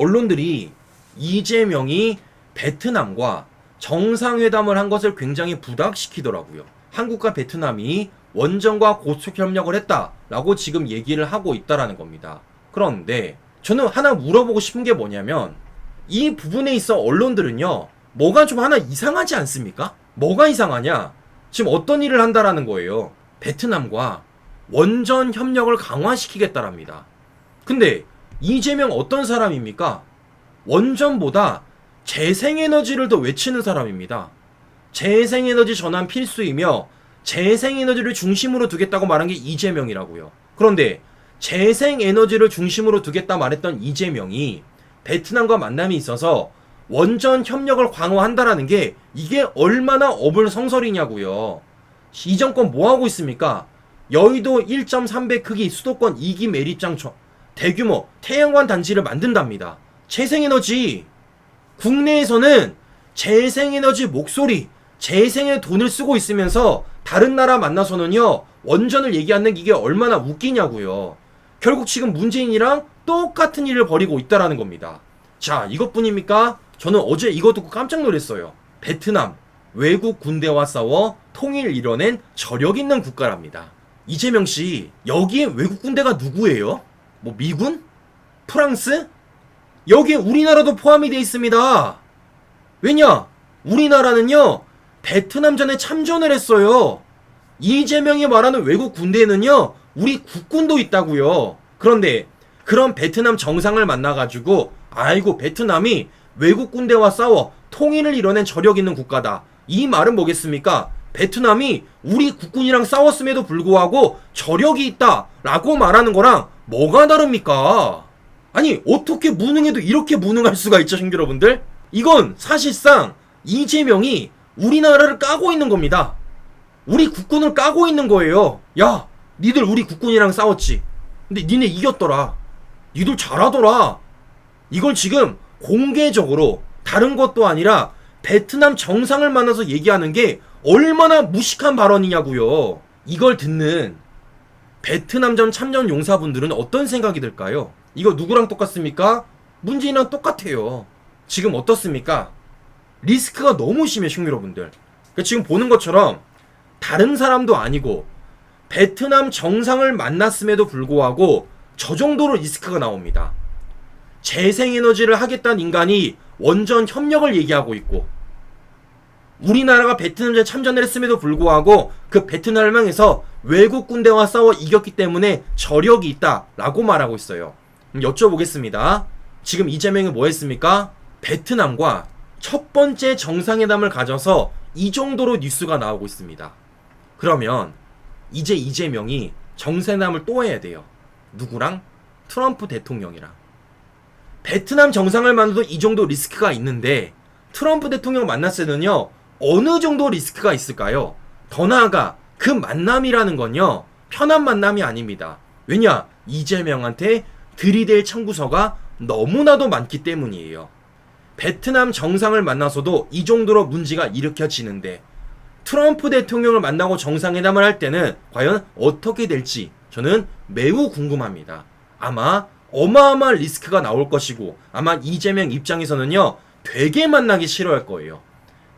언론들이 이재명이 베트남과 정상회담을 한 것을 굉장히 부각시키더라고요. 한국과 베트남이 원전과 고속 협력을 했다라고 지금 얘기를 하고 있다라는 겁니다. 그런데 저는 하나 물어보고 싶은 게 뭐냐면 이 부분에 있어 언론들은요 뭐가 좀 하나 이상하지 않습니까? 뭐가 이상하냐? 지금 어떤 일을 한다라는 거예요. 베트남과 원전 협력을 강화시키겠다랍니다. 근데 이재명 어떤 사람입니까? 원전보다 재생에너지를 더 외치는 사람입니다. 재생에너지 전환 필수이며 재생에너지를 중심으로 두겠다고 말한 게 이재명이라고요. 그런데 재생에너지를 중심으로 두겠다 말했던 이재명이 베트남과 만남이 있어서 원전 협력을 강화한다라는 게 이게 얼마나 어불성설이냐고요. 이 정권 뭐 하고 있습니까? 여의도 1.3배 크기 수도권 2기 매립장 저- 대규모 태양광 단지를 만든답니다. 재생에너지 국내에서는 재생에너지 목소리, 재생에 돈을 쓰고 있으면서 다른 나라 만나서는요 원전을 얘기하는 게 이게 얼마나 웃기냐고요. 결국 지금 문재인이랑 똑같은 일을 벌이고 있다라는 겁니다. 자, 이것뿐입니까? 저는 어제 이거 듣고 깜짝 놀랐어요. 베트남 외국 군대와 싸워 통일 이뤄낸 저력 있는 국가랍니다. 이재명 씨, 여기에 외국 군대가 누구예요? 뭐 미군? 프랑스? 여기에 우리나라도 포함이 되어 있습니다. 왜냐? 우리나라는요, 베트남전에 참전을 했어요. 이재명이 말하는 외국 군대에는요, 우리 국군도 있다고요. 그런데 그런 베트남 정상을 만나가지고, 아이고, 베트남이 외국 군대와 싸워 통일을 이뤄낸 저력 있는 국가다. 이 말은 뭐겠습니까? 베트남이 우리 국군이랑 싸웠음에도 불구하고 저력이 있다. 라고 말하는 거랑 뭐가 다릅니까? 아니, 어떻게 무능해도 이렇게 무능할 수가 있죠, 형제 여러분들? 이건 사실상 이재명이 우리나라를 까고 있는 겁니다. 우리 국군을 까고 있는 거예요. 야, 니들 우리 국군이랑 싸웠지. 근데 니네 이겼더라. 니들 잘하더라. 이걸 지금 공개적으로 다른 것도 아니라 베트남 정상을 만나서 얘기하는 게 얼마나 무식한 발언이냐고요. 이걸 듣는 베트남전 참전 용사분들은 어떤 생각이 들까요? 이거 누구랑 똑같습니까? 문재인이랑 똑같아요. 지금 어떻습니까? 리스크가 너무 심해, 흉 여러분들. 그러니까 지금 보는 것처럼 다른 사람도 아니고 베트남 정상을 만났음에도 불구하고 저 정도로 리스크가 나옵니다. 재생에너지를 하겠다는 인간이 원전 협력을 얘기하고 있고 우리나라가 베트남전에 참전을 했음에도 불구하고 그 베트남을 향해서 외국 군대와 싸워 이겼기 때문에 저력이 있다라고 말하고 있어요. 그럼 여쭤보겠습니다. 지금 이재명이 뭐 했습니까? 베트남과 첫 번째 정상회담을 가져서 이 정도로 뉴스가 나오고 있습니다. 그러면 이제 이재명이 정상회담을 또 해야 돼요. 누구랑? 트럼프 대통령이랑. 베트남 정상을 만나도 이 정도 리스크가 있는데 트럼프 대통령 만났을 때는요 어느 정도 리스크가 있을까요? 더 나아가 그 만남이라는 건요 편한 만남이 아닙니다. 왜냐 이재명한테 들이댈 청구서가 너무나도 많기 때문이에요. 베트남 정상을 만나서도 이 정도로 문제가 일으켜지는데 트럼프 대통령을 만나고 정상회담을 할 때는 과연 어떻게 될지 저는 매우 궁금합니다. 아마 어마어마한 리스크가 나올 것이고 아마 이재명 입장에서는요 되게 만나기 싫어할 거예요.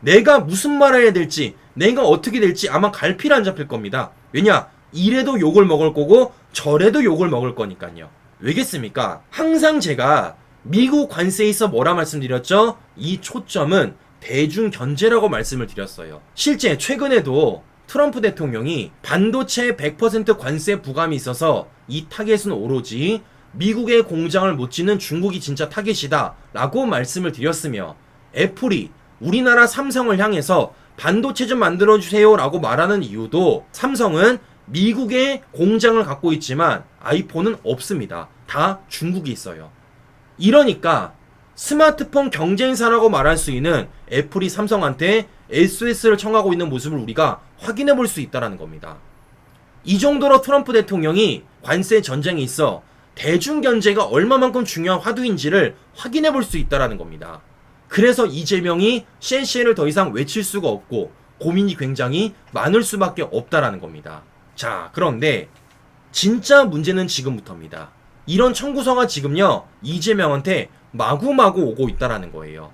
내가 무슨 말을 해야 될지 내가 어떻게 될지 아마 갈피를 안 잡힐 겁니다. 왜냐 이래도 욕을 먹을 거고 저래도 욕을 먹을 거니까요. 왜겠습니까? 항상 제가 미국 관세에 있어 뭐라 말씀드렸죠? 이 초점은 대중 견제라고 말씀을 드렸어요. 실제 최근에도 트럼프 대통령이 반도체 100% 관세 부감이 있어서 이 타겟은 오로지 미국의 공장을 못 짓는 중국이 진짜 타겟이다 라고 말씀을 드렸으며 애플이 우리나라 삼성을 향해서 반도체 좀 만들어 주세요 라고 말하는 이유도 삼성은 미국의 공장을 갖고 있지만 아이폰은 없습니다. 다 중국이 있어요. 이러니까 스마트폰 경쟁사라고 말할 수 있는 애플이 삼성한테 SOS를 청하고 있는 모습을 우리가 확인해 볼 수 있다는 겁니다. 이 정도로 트럼프 대통령이 관세 전쟁에 있어 대중 견제가 얼마만큼 중요한 화두인지를 확인해 볼 수 있다는 겁니다. 그래서 이재명이 CNC를 더 이상 외칠 수가 없고 고민이 굉장히 많을 수밖에 없다라는 겁니다. 자, 그런데 진짜 문제는 지금부터입니다. 이런 청구서가 지금요, 이재명한테 마구마구 오고 있다라는 거예요.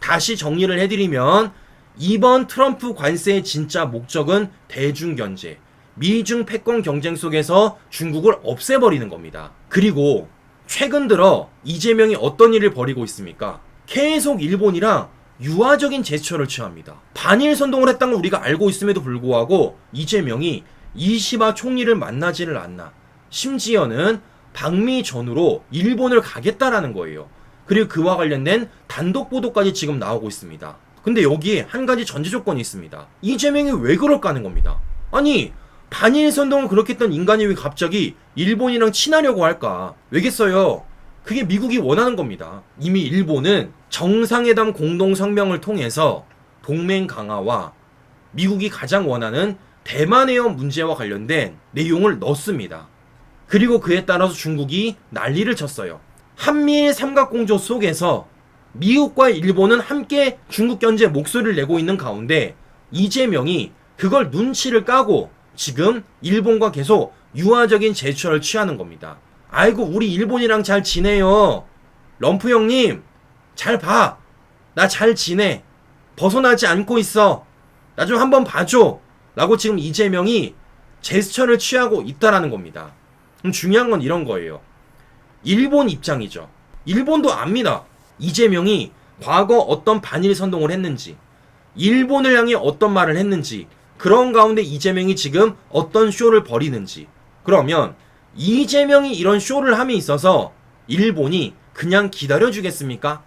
다시 정리를 해드리면 이번 트럼프 관세의 진짜 목적은 대중 견제, 미중 패권 경쟁 속에서 중국을 없애버리는 겁니다. 그리고 최근 들어 이재명이 어떤 일을 벌이고 있습니까? 계속 일본이랑 유화적인 제스처를 취합니다. 반일 선동을 했다는 걸 우리가 알고 있음에도 불구하고 이재명이 이시바 총리를 만나지를 않나. 심지어는 방미 전후로 일본을 가겠다라는 거예요. 그리고 그와 관련된 단독 보도까지 지금 나오고 있습니다. 근데 여기에 한 가지 전제 조건이 있습니다. 이재명이 왜 그럴까 하는 겁니다. 아니, 반일 선동을 그렇게 했던 인간이 왜 갑자기 일본이랑 친하려고 할까? 왜겠어요? 그게 미국이 원하는 겁니다. 이미 일본은 정상회담 공동 성명을 통해서 동맹 강화와 미국이 가장 원하는 대만 해협 문제와 관련된 내용을 넣습니다. 그리고 그에 따라서 중국이 난리를 쳤어요. 한미일 삼각공조 속에서 미국과 일본은 함께 중국 견제 목소리를 내고 있는 가운데 이재명이 그걸 눈치를 까고 지금 일본과 계속 유화적인 제스처를 취하는 겁니다. 아이고 우리 일본이랑 잘 지내요. 럼프 형님 잘 봐. 나 잘 지내. 벗어나지 않고 있어. 나 좀 한번 봐줘. 라고 지금 이재명이 제스처를 취하고 있다라는 겁니다. 그럼 중요한 건 이런 거예요. 일본 입장이죠. 일본도 압니다. 이재명이 과거 어떤 반일 선동을 했는지, 일본을 향해 어떤 말을 했는지, 그런 가운데 이재명이 지금 어떤 쇼를 벌이는지. 그러면 이재명이 이런 쇼를 함에 있어서 일본이 그냥 기다려주겠습니까?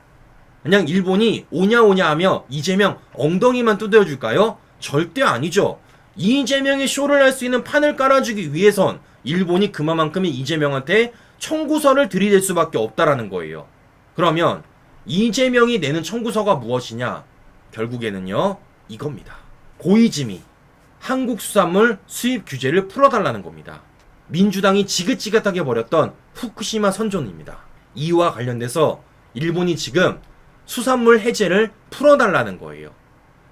그냥 일본이 오냐 오냐 하며 이재명 엉덩이만 두드려 줄까요? 절대 아니죠. 이재명이 쇼를 할 수 있는 판을 깔아주기 위해선 일본이 그만큼의 이재명한테 청구서를 들이댈 수밖에 없다라는 거예요. 그러면 이재명이 내는 청구서가 무엇이냐? 결국에는요, 이겁니다. 고이즈미 한국 수산물 수입 규제를 풀어달라는 겁니다. 민주당이 지긋지긋하게 벌였던 후쿠시마 선전입니다. 이와 관련돼서 일본이 지금 수산물 해제를 풀어달라는 거예요.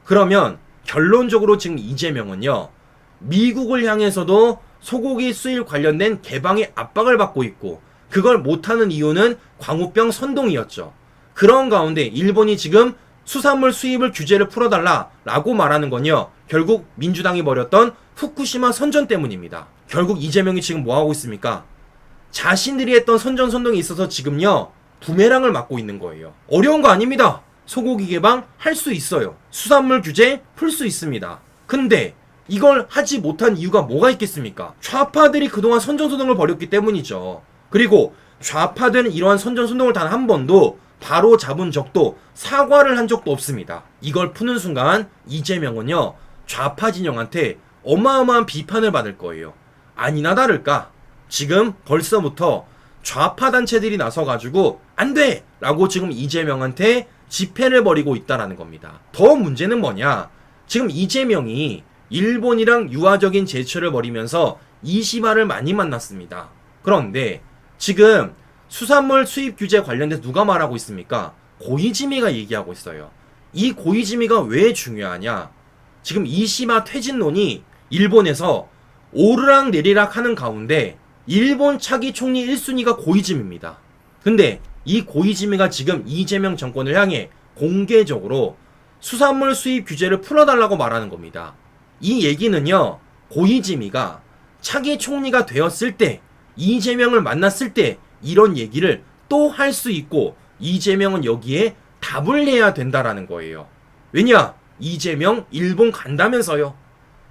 그러면 결론적으로 지금 이재명은요, 미국을 향해서도 소고기 수입 관련된 개방의 압박을 받고 있고, 그걸 못하는 이유는 광우병 선동이었죠. 그런 가운데 일본이 지금 수산물 수입을 규제를 풀어달라라고 말하는 건요, 결국 민주당이 벌였던 후쿠시마 선전 때문입니다. 결국 이재명이 지금 뭐 하고 있습니까? 자신들이 했던 선전 선동이 있어서 지금요, 부메랑을 맞고 있는 거예요. 어려운 거 아닙니다. 소고기 개방 할 수 있어요. 수산물 규제 풀 수 있습니다. 근데 이걸 하지 못한 이유가 뭐가 있겠습니까? 좌파들이 그동안 선전선동을 벌였기 때문이죠. 그리고 좌파들은 이러한 선전선동을 단 한 번도 바로 잡은 적도 사과를 한 적도 없습니다. 이걸 푸는 순간 이재명은요 좌파 진영한테 어마어마한 비판을 받을 거예요. 아니나 다를까 지금 벌써부터 좌파 단체들이 나서 가지고 안 돼! 라고 지금 이재명한테 집회를 벌이고 있다라는 겁니다. 더 문제는 뭐냐? 지금 이재명이 일본이랑 유화적인 제스처를 벌이면서 이시바를 많이 만났습니다. 그런데 지금 수산물 수입 규제 관련돼서 누가 말하고 있습니까? 고이즈미가 얘기하고 있어요. 이 고이즈미가 왜 중요하냐? 지금 이시마 퇴진론이 일본에서 오르락 내리락 하는 가운데 일본 차기 총리 1순위가 고이즈미입니다. 근데 이 고이즈미가 지금 이재명 정권을 향해 공개적으로 수산물 수입 규제를 풀어달라고 말하는 겁니다. 이 얘기는요, 고이즈미가 차기 총리가 되었을 때, 이재명을 만났을 때, 이런 얘기를 또 할 수 있고, 이재명은 여기에 답을 내야 된다라는 거예요. 왜냐? 이재명 일본 간다면서요.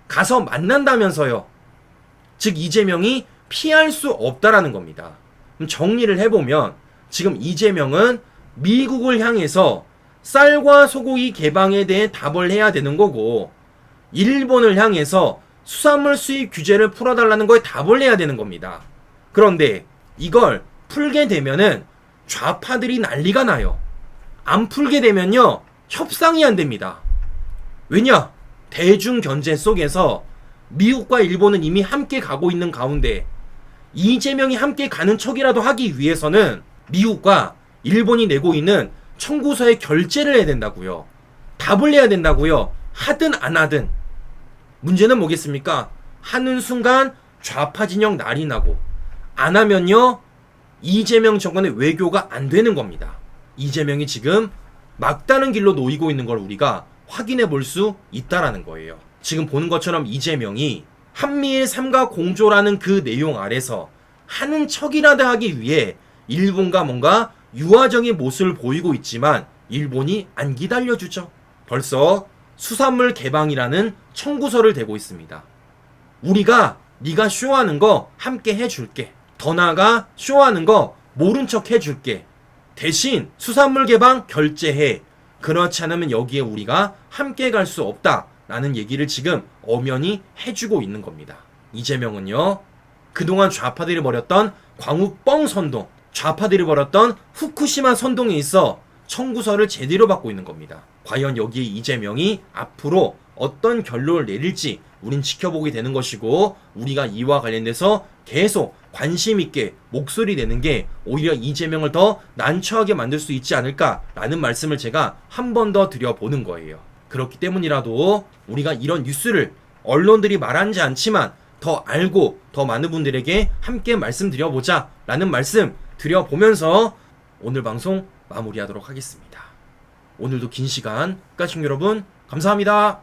가서 만난다면서요. 즉, 이재명이 피할 수 없다라는 겁니다. 그럼 정리를 해보면, 지금 이재명은 미국을 향해서 쌀과 소고기 개방에 대해 답을 해야 되는 거고, 일본을 향해서 수산물 수입 규제를 풀어달라는 거에 답을 내야 되는 겁니다. 그런데 이걸 풀게 되면은 좌파들이 난리가 나요. 안 풀게 되면요, 협상이 안 됩니다. 왜냐? 대중 견제 속에서 미국과 일본은 이미 함께 가고 있는 가운데 이재명이 함께 가는 척이라도 하기 위해서는 미국과 일본이 내고 있는 청구서에 결제를 해야 된다고요. 답을 내야 된다고요. 하든 안 하든. 문제는 뭐겠습니까? 하는 순간 좌파 진영 날이 나고 안 하면요 이재명 정권의 외교가 안 되는 겁니다. 이재명이 지금 막다른 길로 놓이고 있는 걸 우리가 확인해 볼 수 있다라는 거예요. 지금 보는 것처럼 이재명이 한미일 삼가 공조라는 그 내용 아래서 하는 척이라도 하기 위해 일본과 뭔가 유화적인 모습을 보이고 있지만 일본이 안 기다려주죠. 벌써 수산물 개방이라는 청구서를 대고 있습니다. 우리가 네가 쇼하는 거 함께 해줄게. 더 나아가 쇼하는 거 모른 척 해줄게. 대신 수산물 개방 결제해. 그렇지 않으면 여기에 우리가 함께 갈 수 없다. 라는 얘기를 지금 엄연히 해주고 있는 겁니다. 이재명은요, 그동안 좌파들이 벌였던 광우뻥 선동, 좌파들이 벌였던 후쿠시마 선동에 있어 청구서를 제대로 받고 있는 겁니다. 과연 여기에 이재명이 앞으로 어떤 결론을 내릴지 우린 지켜보게 되는 것이고 우리가 이와 관련돼서 계속 관심 있게 목소리 내는 게 오히려 이재명을 더 난처하게 만들 수 있지 않을까라는 말씀을 제가 한 번 더 드려보는 거예요. 그렇기 때문이라도 우리가 이런 뉴스를 언론들이 말하지 않지만 더 알고 더 많은 분들에게 함께 말씀드려보자 라는 말씀 드려보면서 오늘 방송 마무리하도록 하겠습니다. 오늘도 긴 시간 까신 여러분 감사합니다.